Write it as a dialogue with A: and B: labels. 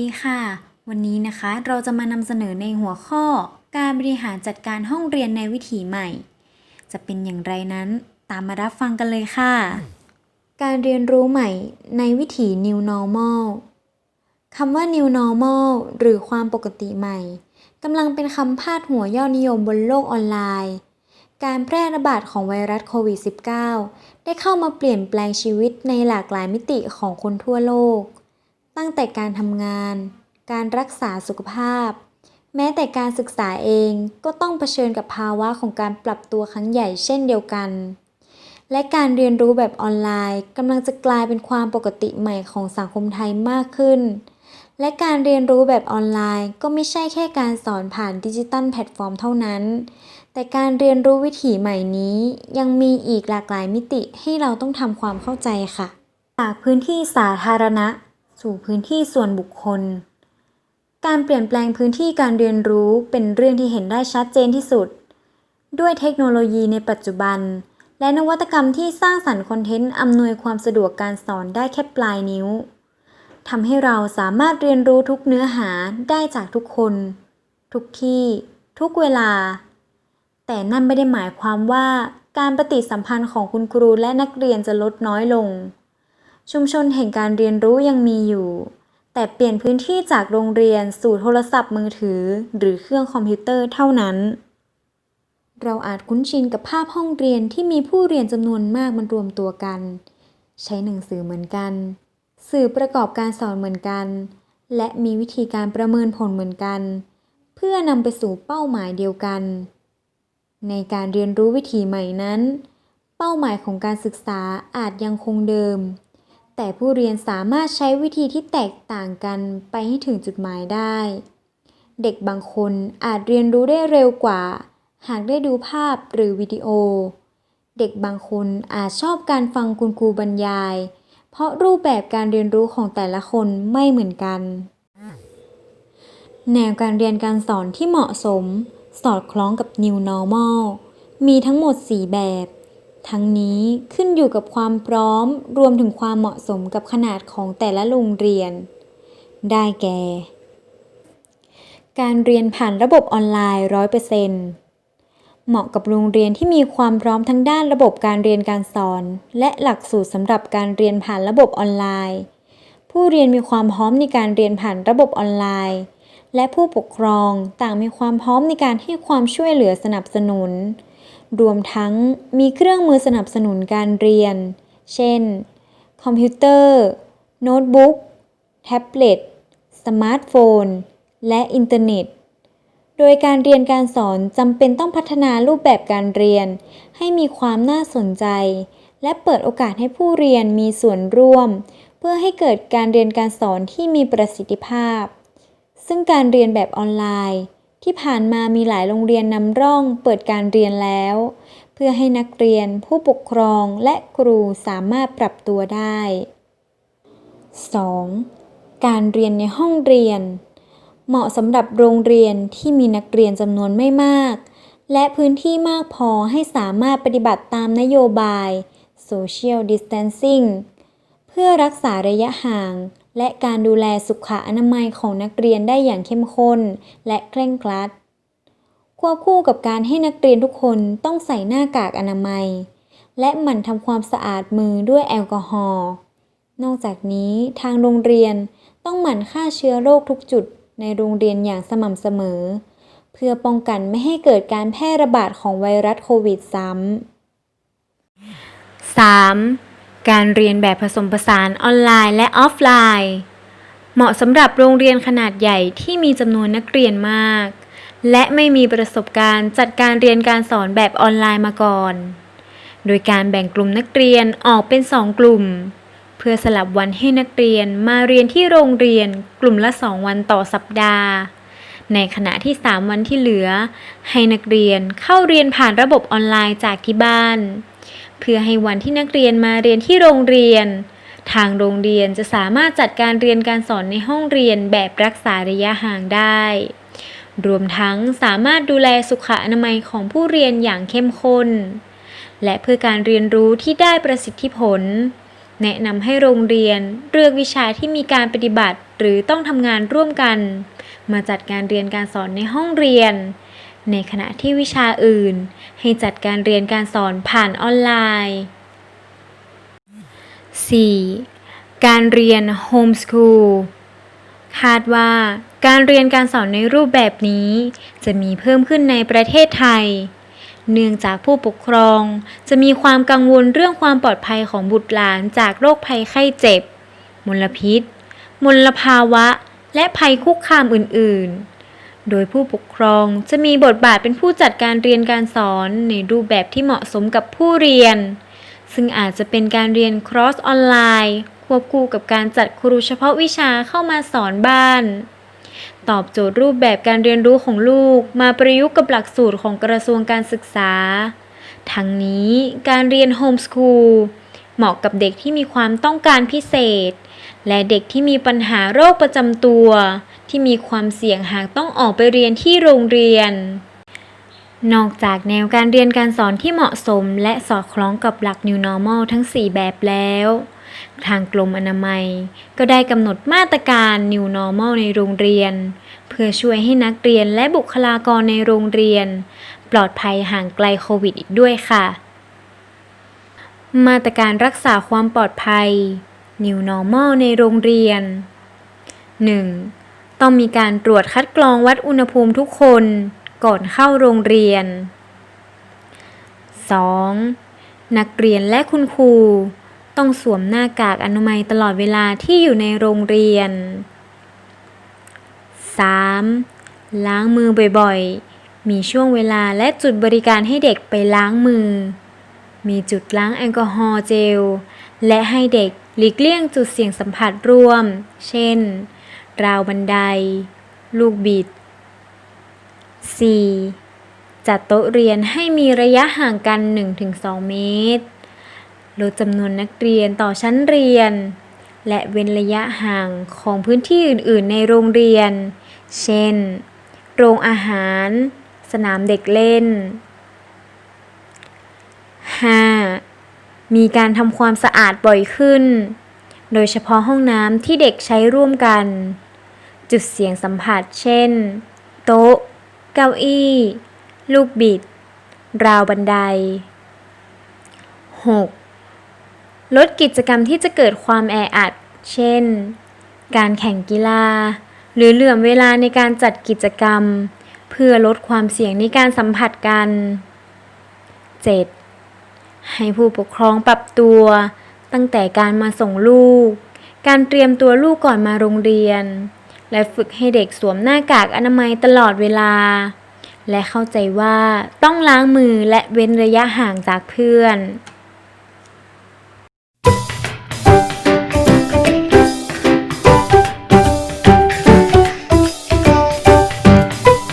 A: ดีค่ะ วันนี้นะคะเราจะมานำเสนอในหัวข้อ การบริหารจัดการห้องเรียนในวิถีใหม่ จะเป็นอย่างไรนั้นตามมารับฟังกันเลยค่ะ การเรียนรู้ใหม่ในวิถี New Normal คำว่า New Normal หรือความปกติใหม่กำลังเป็นคำพาดหัวยอดนิยมบนโลกออนไลน์ การแพร่ระบาดของไวรัสโควิด -19 ได้เข้ามาเปลี่ยนแปลงชีวิตในหลากหลายมิติของคนทั่วโลก ตั้งแต่การทำงาน การรักษาสุขภาพ แม้แต่การศึกษาเองก็ต้องเผชิญกับภาวะของการปรับตัวครั้งใหญ่เช่นเดียวกัน และการเรียนรู้แบบออนไลน์กำลังจะกลายเป็นความปกติใหม่ของสังคมไทยมากขึ้น และการเรียนรู้แบบออนไลน์ก็ไม่ใช่แค่การสอนผ่านดิจิตัลแพลตฟอร์มเท่านั้น แต่การเรียนรู้วิถีใหม่นี้ยังมีอีกหลากหลายมิติให้เราต้องทำความเข้าใจค่ะ จากพื้นที่สาธารณะ สู่พื้นที่ส่วนบุคคล การเปลี่ยนแปลงพื้นที่การเรียนรู้เป็นเรื่องที่เห็นได้ชัดเจนที่สุด ด้วยเทคโนโลยีในปัจจุบัน และนวัตกรรมที่สร้างสรรค์คอนเทนต์อำนวยความสะดวกการสอนได้แค่ปลายนิ้วทำให้เราสามารถเรียนรู้ทุกเนื้อหาได้จากทุกคน ทุกที่ ทุกเวลา แต่นั่นไม่ได้หมายความว่าการปฏิสัมพันธ์ของคุณครูและนักเรียนจะลดน้อยลง ชุมชนแห่งการเรียนรู้ยังมีอยู่ แต่เปลี่ยนพื้นที่จากโรงเรียนสู่โทรศัพท์มือถือ หรือเครื่องคอมพิวเตอร์เท่านั้น เราอาจคุ้นชินกับภาพห้องเรียนที่มีผู้เรียนจำนวนมากมันรวมตัวกัน ใช้หนังสือเหมือนกัน สื่อประกอบการสอนเหมือนกัน และมีวิธีการประเมินผลเหมือนกัน เพื่อนำไปสู่เป้าหมายเดียวกัน ในการเรียนรู้วิถีใหม่นั้น เป้าหมายของการศึกษาอาจยังคงเดิม แต่ผู้เรียนสามารถใช้วิธีที่แตกต่างกันไปให้ถึงจุดหมายได้ เด็กบางคนอาจเรียนรู้ได้เร็วกว่า หากได้ดูภาพหรือวิดีโอ เด็กบางคนอาจชอบการฟังคุณครูบรรยาย เพราะรูปแบบการเรียนรู้ของแต่ละคนไม่เหมือนกัน แนวการเรียนการสอนที่เหมาะสม สอดคล้องกับ New Normal มีทั้งหมด 4 แบบ ทั้งนี้ขึ้นอยู่กับความพร้อมรวมถึงความเหมาะสมกับขนาดของแต่ละโรงเรียน ได้แก่ การเรียนผ่านระบบออนไลน์ 100%เหมาะกับโรงเรียนที่มีความพร้อมทั้งด้านระบบการเรียนการสอน และหลักสูตรสำหรับการเรียนผ่านระบบออนไลน์ ผู้เรียนมีความพร้อมในการเรียนผ่านระบบออนไลน์ และผู้ปกครองต่างมีความพร้อมในการให้ความช่วยเหลือสนับสนุน รวมทั้งมีเครื่องมือสนับสนุนการเรียน เช่น คอมพิวเตอร์ โน้ตบุ๊ก แท็บเล็ต สมาร์ทโฟน และอินเทอร์เน็ต โดยการเรียนการสอนจำเป็นต้องพัฒนารูปแบบการเรียน ให้มีความน่าสนใจ และเปิดโอกาสให้ผู้เรียนมีส่วนร่วม เพื่อให้เกิดการเรียนการสอนที่มีประสิทธิภาพ ซึ่งการเรียนแบบออนไลน์ ที่ผ่านมามีหลายโรงเรียนนำร่องเปิดการเรียนแล้ว เพื่อให้นักเรียนผู้ปกครองและครูสามารถปรับตัวได้ 2. การเรียนในห้องเรียน เหมาะสำหรับโรงเรียนที่มีนักเรียนจำนวนไม่มาก และพื้นที่มากพอให้สามารถปฏิบัติตามนโยบาย Social Distancing เพื่อรักษาระยะห่าง และการดูแลสุขอนามัยของนักเรียนได้อย่างเข้มข้น และเคร่งครัด ควบคู่กับการให้นักเรียนทุกคนต้องใส่หน้ากากอนามัย และหมั่นทำความสะอาดมือด้วยแอลกอฮอล์ นอกจากนี้ทางโรงเรียนต้องหมั่นฆ่าเชื้อโรคทุกจุดในโรงเรียนอย่างสม่ำเสมอ เพื่อป้องกันไม่ให้เกิดการแพร่ระบาดของไวรัสโควิดซ้ำ 3. การเรียนแบบผสมผสานออนไลน์และออฟไลน์ เหมาะสำหรับโรงเรียนขนาดใหญ่ที่มีจำนวนนักเรียนมาก และไม่มีประสบการณ์จัดการเรียนการสอนแบบออนไลน์มาก่อน โดยการแบ่งกลุ่มนักเรียนออกเป็น2กลุ่ม เพื่อสลับวันให้นักเรียนมาเรียนที่โรงเรียนกลุ่มละ2วันต่อสัปดาห์ในขณะที่ 3 วันที่เหลือ ให้นักเรียนเข้าเรียนผ่านระบบออนไลน์จากที่บ้าน เพื่อให้วันที่นักเรียนมาเรียนที่โรงเรียน ทางโรงเรียนจะสามารถจัดการเรียนการสอนในห้องเรียนแบบรักษาระยะห่างได้ รวมทั้งสามารถดูแลสุขอนามัยของผู้เรียนอย่างเข้มข้น และเพื่อการเรียนรู้ที่ได้ประสิทธิผล แนะนำให้โรงเรียนเลือกวิชาที่มีการปฏิบัติหรือต้องทำงานร่วมกัน มาจัดการเรียนการสอนในห้องเรียน ในขณะที่วิชาอื่น ให้จัดการเรียนการสอนผ่านออนไลน์ 4. การเรียนโฮมส o ูลคาดว่าการเรียนการสอนในรูปแบบนี้ จะมีเพิ่มขึ้นในประเทศไทย เนื่องจากผู้ปกครองจะมีความกังวลเรื่องความปลอดภัยของบุตรหลานจากโรคภัยไข้เจ็บ มลพิษ มลภาวะ และภัยคุกคามอื่นๆ โดยผู้ปกครองจะมีบทบาทเป็นผู้จัดการเรียนการสอนในรูปแบบที่เหมาะสมกับผู้เรียน ซึ่งอาจจะเป็นการเรียน cross ออนไลน์ควบคู่กับการจัดครูเฉพาะวิชาเข้ามาสอนบ้าน ตอบโจทย์รูปแบบการเรียนรู้ของลูกมาประยุกต์กับหลักสูตรของกระทรวงการศึกษา ทั้งนี้การเรียนโฮมส o ูลเหมาะกับเด็กที่มีความต้องการพิเศษ และเด็กที่มีปัญหาโรคประจำตัว ที่มีความเสี่ยงหากต้องออกไปเรียนที่โรงเรียน นอกจากแนวการเรียนการสอนที่เหมาะสม และสอดคล้องกับหลัก New Normal ทั้ง 4 แบบแล้ว ทางกรมอนามัย ก็ได้กำหนดมาตรการ New Normal ในโรงเรียน เพื่อช่วยให้นักเรียนและบุคลากรในโรงเรียน ปลอดภัยห่างไกลโควิดอีกด้วยค่ะ มาตรการรักษาความปลอดภัย New Normal ในโรงเรียน 1. ต้องมีการตรวจคัดกรองวัดอุณหภูมิทุกคนก่อนเข้าโรงเรียน 2. นักเรียนและคุณครู ต้องสวมหน้ากากอนามัยตลอดเวลาที่อยู่ในโรงเรียน 3. ล้างมือบ่อยๆ มีช่วงเวลาและจุดบริการให้เด็กไปล้างมือ มีจุดล้างแอลกอฮอล์เจล และให้เด็กหลีกเลี่ยงจุดเสี่ยงสัมผัสร่วม เช่น ราวบันได ลูกบิด 4. จัดโต๊ะเรียนให้มีระยะห่างกัน 1-2 เมตร ลดจำนวนนักเรียนต่อชั้นเรียน และเว้นระยะห่างของพื้นที่อื่น ๆ ในโรงเรียน เช่น โรงอาหาร สนามเด็กเล่น 5. มีการทำความสะอาดบ่อยขึ้น โดยเฉพาะห้องน้ำที่เด็กใช้ร่วมกัน จุดเสียงสัมผัส เช่น โต๊ะ เก้าอี้ ลูกบิด ราวบันได 6. ลดกิจกรรมที่จะเกิดความแออัด เช่น การแข่งกีฬา หรือเหลื่อมเวลาในการจัดกิจกรรม เพื่อลดความเสี่ยงในการสัมผัสกัน 7. ให้ผู้ปกครองปรับตัว ตั้งแต่การมาส่งลูก การเตรียมตัวลูกก่อนมาโรงเรียน และฝึกให้เด็กสวมหน้ากากอนามัยตลอดเวลา และเข้าใจว่าต้องล้างมือและเว้นระยะห่างจากเพื่อน